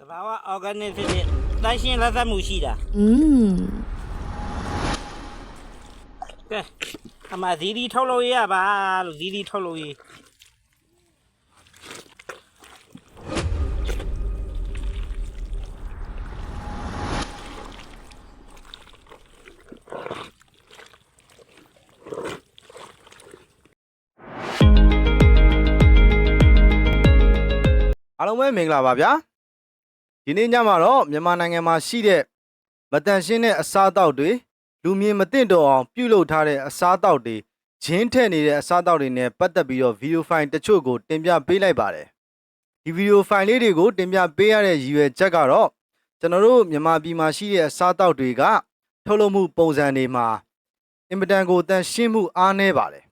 တဘာဝ organic ဖြစ်ဖြစ်တန်ရှင်းလက်သက်မှုရှိတာอืมကဲအမဇီဒီထုတ်လို့ရပါလို့ဇီဒီထုတ်လို့ရအားလုံးပဲမင်္ဂလာပါဗျာ ဒီနေ့ညမှာတော့မြန်မာနိုင်ငံမှာရှိတဲ့မတန်ရှင်းတဲ့အစားအသောက်တွေလူမြင်မသိတော့အောင်ပြုလုပ်ထားတဲ့အစားအသောက်တွေဂျင်းထည့်နေတဲ့အစားအသောက်တွေနဲ့ပတ်သက်ပြီးတော့ဗီဒီယိုဖိုင်တချို့ကိုတင်ပြပေးလိုက်ပါတယ်ဒီဗီဒီယိုဖိုင်လေးတွေကိုတင်ပြပေးရတဲ့ရည်ရွယ်ချက်ကတော့ကျွန်တော်တို့မြန်မာပြည်မှာရှိတဲ့အစားအသောက်တွေကထုတ်လုပ်မှုပုံစံတွေမှာအင်မတန်ကိုတန်ရှင်းမှုအားနည်းပါတယ်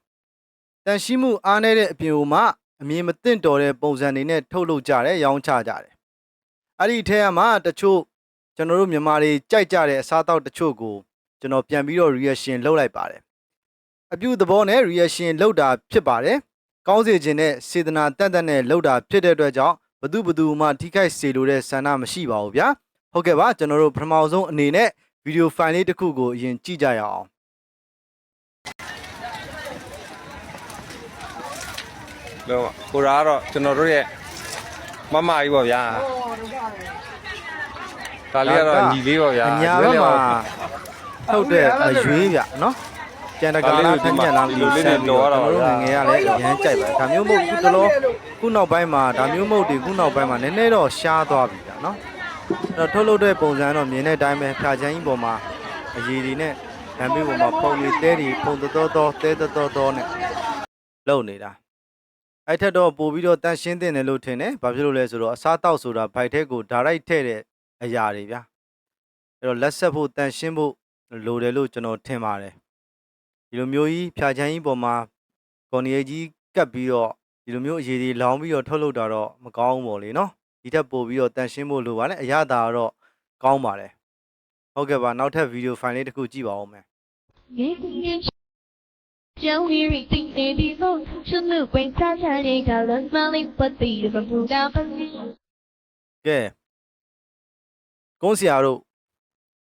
တန်ရှင်းမှုအားနည်းတဲ့အပြင်မှာအမြင်မသင့်တော်တဲ့ပုံစံတွေနဲ့ထုတ်လုပ်ကြတယ်ရောင်းချကြတယ် အဲ့ဒီထဲမှာတချို့ကျွန်တော်တို့မြန်မာတွေကြိုက်ကြတဲ့အစားအသောက်တချို့ကိုကျွန်တော်ပြန်ပြီးတော့ reaction လုပ်လိုက်ပါတယ်အပြုသဘောနဲ့ reaction လုပ်တာဖြစ်ပါတယ်ကောင်းစေခြင်းနဲ့စေတနာတန်တန်နဲ့လုပ်တာဖြစ်တဲ့အတွက်ကြောင့်ဘသူဘသူမှထိခိုက်စေလိုတဲ့ဆန္ဒမရှိပါဘူးဗျာဟုတ်ကဲ့ပါကျွန်တော်တို့ပထမဆုံးအနေနဲ့ဗီဒီယိုဖိုင်လေးတစ်ခုကိုအရင်ကြည့်ကြရအောင်လို့ကိုရာကတော့ကျွန်တော်တို့ရဲ့ မမကြီးပေါ့ဗျာဒါလေးကတော့ညီလေးပေါ့ဗျာအညာဘက်မှာထုတ်တဲ့အရွေးဗျနော်ကျန်တကာလားဖက်ညက်လားမလို့ဆက်ပြီးတော့ကျွန်တော်တို့ငငယ်ရလဲအရန်ကြိုက်ပါဒါမျိုးမဟုတ်ခုတလောခုနောက်ပိုင်းမှာဒါမျိုးမဟုတ်ဒီခုနောက်ပိုင်းမှာနည်းနည်းတော့ရှားသွားပြီဗျနော်အဲ့တော့ထုတ်လုပ်တဲ့ပုံစံတော့မြင်တဲ့အတိုင်းပဲဖြာချမ်းကြီးပေါ်မှာအရည်တွေနဲ့ဓာတ်မျိုးပေါ်မှာပုံလေးတဲတွေပုံတော်တော်တဲတော်တော်နဲ့လုံနေတာ အဲ့ထက်တော့ပို့ပြီးတော့တန်ရှင်းတင်တယ်လို့ထင်တယ်ဘာဖြစ်လို့လဲဆိုတော့အစားတောက်ဆိုတာဘိုက်ထဲကိုဒါရိုက်ထည့်တဲ့အရာတွေဗျအဲ့တော့လက်ဆက်ဖို့တန်ရှင်းဖို့လိုတယ်လို့ကျွန်တော်ထင်ပါတယ်ဒီလိုမျိုးကြီးဖြာချမ်းကြီးပေါ်မှာကွန်ရီကြီးကပ်ပြီးတော့ဒီလိုမျိုးအရေးတွေလောင်းပြီးတော့ထုတ်လုပ်တာတော့မကောင်းဘူးပေါ့လေနော်ဒီထက်ပို့ပြီးတော့တန်ရှင်းဖို့လိုပါတယ်အရသာကတော့ကောင်းပါတယ်ဟုတ်ကဲ့ပါနောက်ထပ်ဗီဒီယိုဖိုင်လေးတစ်ခုကြည့်ပါဦးမယ် 将 weary think they be both should look when such a day got a smelling but the river blew down from me ကဲကုန်းဆရာတို့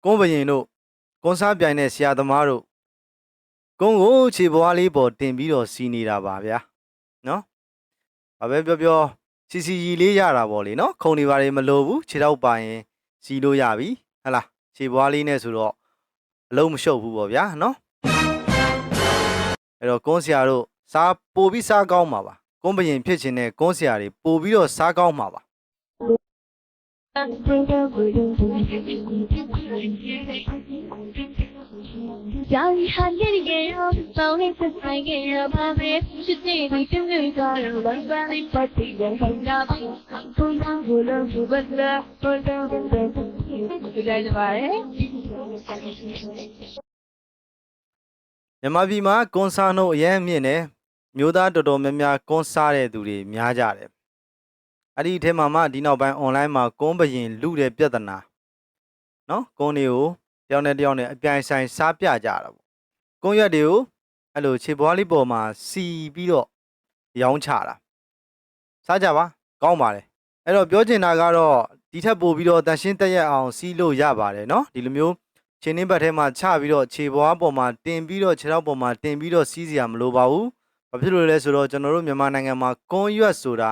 ကုန်းဘရင်တို့ကုန်းစားပြိုင်တဲ့ဆရာသမားတို့ကုန်းကိုခြေပွားလေးပေါ်တင်ပြီးတော့စီးနေတာပါဗျာနော်ဘာပဲပြောပြောစီစီကြီးလေးရတာပေါ့လေနော်ခုံနေပါလေမလိုဘူးခြေတော့ပါရင်စီးလို့ရပြီဟဟလားခြေပွားလေးနဲ့ဆိုတော့အလုံးမရှုပ်ဘူးပေါ့ဗျာနော် အဲ့တော့ကွန်းဆရာတို့စားပို့ပြီးစားကောင်းပါပါကွန်းဘရင်ဖြစ်ခြင်းနဲ့ကွန်းဆရာတွေပို့ပြီးတော့စားကောင်းပါပါကြောင်ဟာရည်ရေရောပေါင်းနေစဆိုင်ကေရပါမယ်ချစ်တဲ့ဒီတင်နေကြတော့လမ်းပန်းလေးပတ်ပြီးရင်ခံကြပါပုံမှန်ကိုလို့ဘတ်လာပေါ်တော့ဘယ်လိုလဲဒီလိုပါလေ မြန်မာပြည်မှာကွန်ဆာနှုတ်အရင်မြင့်တယ်မျိုးသားတော်တော်များများကွန်စားတဲ့သူတွေများကြတယ်အဲ့ဒီအထဲမှာမှဒီနောက်ပိုင်း online မှာကွန်ဘရင်လူတဲ့ပြဿနာနော်ကွန်တွေကိုတယောက်နဲ့တယောက်နဲ့အပြိုင်ဆိုင်စားပြကြတာပေါ့ကွန်ရက်တွေကိုအဲ့လိုခြေပွားလေးပေါ်မှာစီပြီးတော့ရောင်းချတာစားကြပါကောင်းပါတယ်အဲ့တော့ပြောချင်တာကတော့ဒီထက်ပိုပြီးတော့တန်ရှင်းတက်ရက်အောင်စီးလို့ရပါတယ်နော်ဒီလိုမျိုး ခြေနှင်းဘက်ထဲမှာချပြီးတော့ခြေပွားပေါ်မှာတင်ပြီးတော့ခြေထောက်ပေါ်မှာတင်ပြီးတော့စီးစရာမလိုပါဘူး။ဘာဖြစ်လို့လဲဆိုတော့ကျွန်တော်တို့မြန်မာနိုင်ငံမှာကွန်ရွက်ဆိုတာ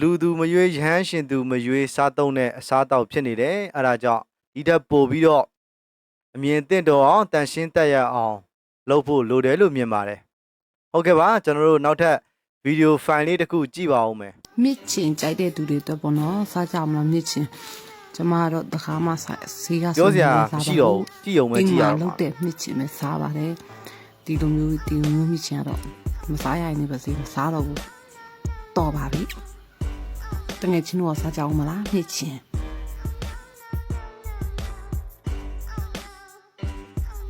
လူသူမရွေးရဟန်းရှင်သူမရွေးစားသုံးတဲ့အစားအသောက်ဖြစ်နေတယ်။အဲဒါကြောင့်ဒီထက်ပိုပြီးတော့အမြင်သင့်တော်အောင်တန်ရှင်းတက်ရအောင်လုပ်ဖို့လိုတယ်လို့မြင်ပါတယ်။ဟုတ်ကဲ့ပါကျွန်တော်တို့နောက်ထပ်ဗီဒီယိုဖိုင်လေးတစ်ခုကြည့်ပါဦးမယ်မြစ်ချင်ကြိုက်တဲ့သူတွေတော့ပေါ့နော်စားကြမလားမြစ်ချင် ကျမကတော့တခါမှစားဆေးက။ပြောစရာမရှိတော့ဘူးကြည့်အောင်ပဲကြည့်ရအောင်လုပါတ်တဲ့မြစ်ချင်ပဲစားပါတယ်ဒီလိုမျိုးဒီလိုမျိုးမြစ်ချင်ကတော့မစားရရင်လည်းပါစေမစားတော့ဘူးတော်ပါပြီတကယ်ချင်းတော့စားကြအောင်မလားမြစ်ချင်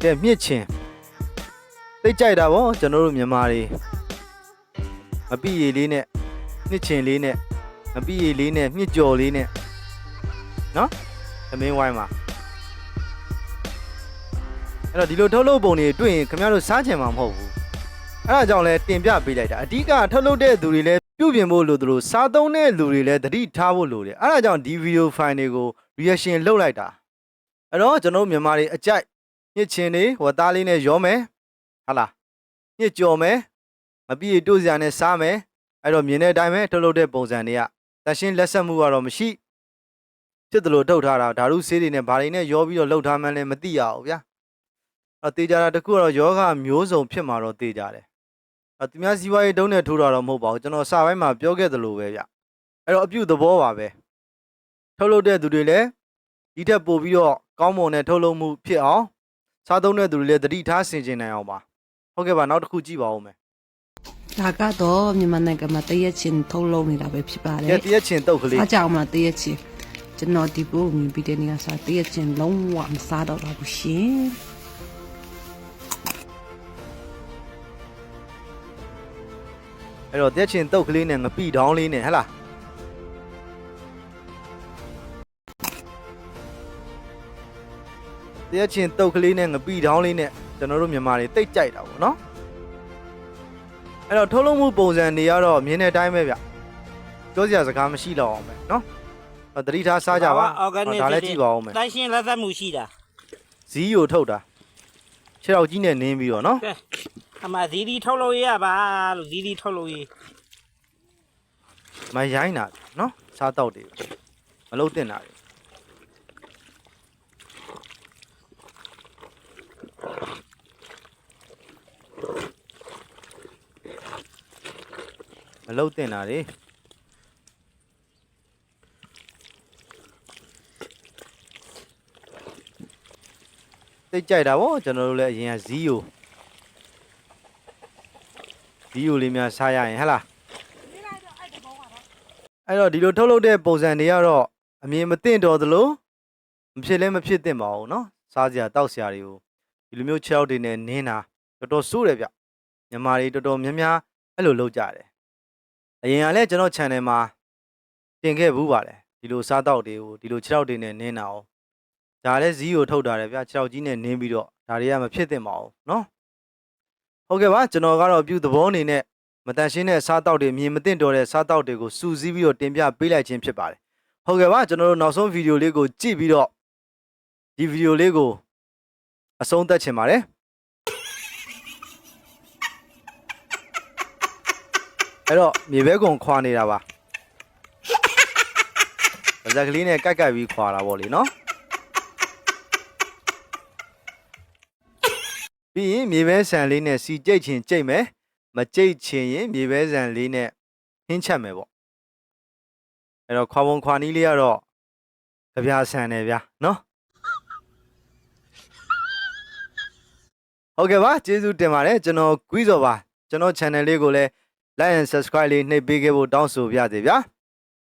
ကဲမြင့်ချင်သိကြိုက်တာဗောကျွန်တော်တို့မြန်မာတွေမပြည့်ရည်လေးနဲ့နှစ်ချင်လေးနဲ့မပြည့်ရည်လေးနဲ့မြင့်ကြော်လေးနဲ့ နော်သမင်းဝိုင်းမှာအဲ့တော့ဒီလိုထုတ်လုပ်ပုံတွေတွေ့ရင်ခင်ဗျားတို့စားချင်မှာမဟုတ်ဘူးအဲ့ဒါကြောင့်လဲတင်ပြပေးလိုက်တာအဓိကထုတ်လုပ်တဲ့သူတွေလဲပြုပြင်ဖို့လိုသလိုစားသုံးတဲ့လူတွေလည်းသတိထားဖို့လိုတယ်အဲ့ဒါကြောင့်ဒီဗီဒီယိုဖိုင်တွေကို reaction လုပ်လိုက်တာအဲ့တော့ကျွန်တော်တို့မြန်မာတွေအကြိုက်ညစ်ချင်တွေဝတ်သားလေးနဲ့ရောမယ်ဟာလားညစ်ကြော်မယ်မပြည့်တို့စရာနဲ့စားမယ်အဲ့တော့မြင်တဲ့အတိုင်းပဲထုတ်လုပ်တဲ့ပုံစံတွေကတန်ရှင်းလက်ဆက်မှုကတော့မရှိ ဖြစ်တယ်လို့ထုတ်ထားတာဓာတုဆေးတွေနဲ့ဘာတွေနဲ့ရောပြီးတော့လှုပ်ထားမှန်းလည်းမသိရဘူးဗျာအဲ့တေးကြတာတခုကတော့ယောဂမျိုးစုံဖြစ်မှာတော့တေးကြတယ်အဲ့သူများစီးပွားရေးတုံးနဲ့ထိုးတာတော့မဟုတ်ပါဘူးကျွန်တော်စာပိုင်းမှာပြောခဲ့သလိုပဲဗျအဲ့တော့အပြုသဘောပါပဲထုတ်လုပ်တဲ့သူတွေလည်းဒီထက်ပိုပြီးတော့ကောင်းမွန်တဲ့ထုတ်လုပ်မှုဖြစ်အောင်စားသုံးတဲ့သူတွေလည်းသတိထားဆင်ခြင်နိုင်အောင်ပါဟုတ်ကဲ့ပါနောက်တစ်ခုကြည့်ပါဦးမယ်ဒါကတော့မြန်မာနိုင်ငံမှာတရက်ချင်းထုတ်လုပ်နေတာပဲဖြစ်ပါတယ်ကဲတရက်ချင်တုတ်ကလေးအားကြောင့်မတရက်ချင်း ကျွန်တော်ဒီပို့မြင်ပြီးတဲ့နေရာစားတရက်ချင်းလုံးဝမစားတော့ပါဘူးရှင်အဲ့တော့တက်ချင်တုတ်ကလေးနဲ့ငပိတောင်းလေးနဲ့ဟဟလားတက်ချင်တုတ်ကလေးနဲ့ငပိတောင်းလေးနဲ့ကျွန်တော်တို့မြန်မာတွေတိတ်ကြိုက်တာပေါ့နော်အဲ့တော့ထုတ်လုပ်မှုပုံစံတွေကတော့မြင်တဲ့အတိုင်းပဲဗျပြောစရာစကားမရှိတော့အောင်ပဲနော်အဲ့ သတိထားစားကြပါအော်ဂန်နစ်ဒါလည်းကြည့်ပါဦးမယ်တန်ရှင်းလက်သက်မှုရှိတာဇီးကိုထုတ်တာခြေထောက်ကြီးနဲ့နင်းပြီးတော့နော်ကဲအမဇီဒီထုတ်လို့ရပါလို့ဇီဒီထုတ်လို့ရမရိုင်းတာနော်စားတော့တယ်မလုံးတင်တာတွေမလုံးတင်တာတွေ သိကြိုက်တာဗောကျွန်တော်တို့လည်းအရင်ကဇီးယိုဇီးယိုလေးများစားရရင်ဟဟလား အဲ့တော့ဒီလိုထုတ်လုပ်တဲ့ပုံစံတွေကတော့အမြင်မသင့်တော်သလိုမဖြစ်လဲမဖြစ်သင့်ပါဘူးเนาะစားစရာတောက်စရာတွေကိုဒီလိုမျိုးခြေထောက်တွေနဲ့နင်းတာတော်တော်စိုးတယ်ဗျမြန်မာတွေတော်တော်များများအဲ့လိုလုပ်ကြတယ်အရင်ကလည်းကျွန်တော် channel မှာတင်ခဲ့ဘူးပါတယ်ဒီလိုစားတောက်တွေကိုဒီလိုခြေထောက်တွေနဲ့နင်းတာ哦 ဒါလည်းဇီးကိုထုတ်တာတယ်ဗျခြေထောက်ကြီးနဲ့နင်းပြီးတော့ဒါတွေကမဖြစ်သင့်ပါဘူးเนาะဟုတ်ကဲ့ပါကျွန်တော်ကတော့အပြုသဘောအနေနဲ့ မတန်ရှင်းတဲ့စားတောက်တွေမြင်မသင့်တော်တဲ့စားတောက်တွေကိုစူးစီးပြီးတော့တင်ပြပေးလိုက်ခြင်းဖြစ်ပါတယ်။ဟုတ်ကဲ့ပါကျွန်တော်တို့နောက်ဆုံးဗီဒီယိုလေးကိုကြည့်ပြီးတော့ဒီဗီဒီယိုလေးကိုအဆုံးသတ်ချင်ပါတယ်။အဲ့တော့မြေဘဲကုံခွာနေတာပါ။ပါဇက်ကလေးနဲ့ကိုက်ကက်ပြီးခွာတာပေါ့လေနော်။ ပြီးရင်မြေဘဲဆန်လေးနဲ့စီကြိတ်ချင်ကြိတ်မယ်။မကြိတ်ချင်ရင်မြေပဲဆန်လေးနဲ့ဟင်းချက်မယ်ပေါ့အဲ့တော့ခွာပုံခွာနီးလေးကတော့ကြပြဆန်တယ်ဗျာနော်ဟုတ်ကဲ့ပါကျေးဇူးတင်ပါတယ်ကျွန်တော်ကွီးစော်ပါကျွန်တော် channel လေးကိုလည်း like and subscribe လေးနှိပ်ပေးခဲ့ဖို့တောင်းဆိုပါရစေဗျာ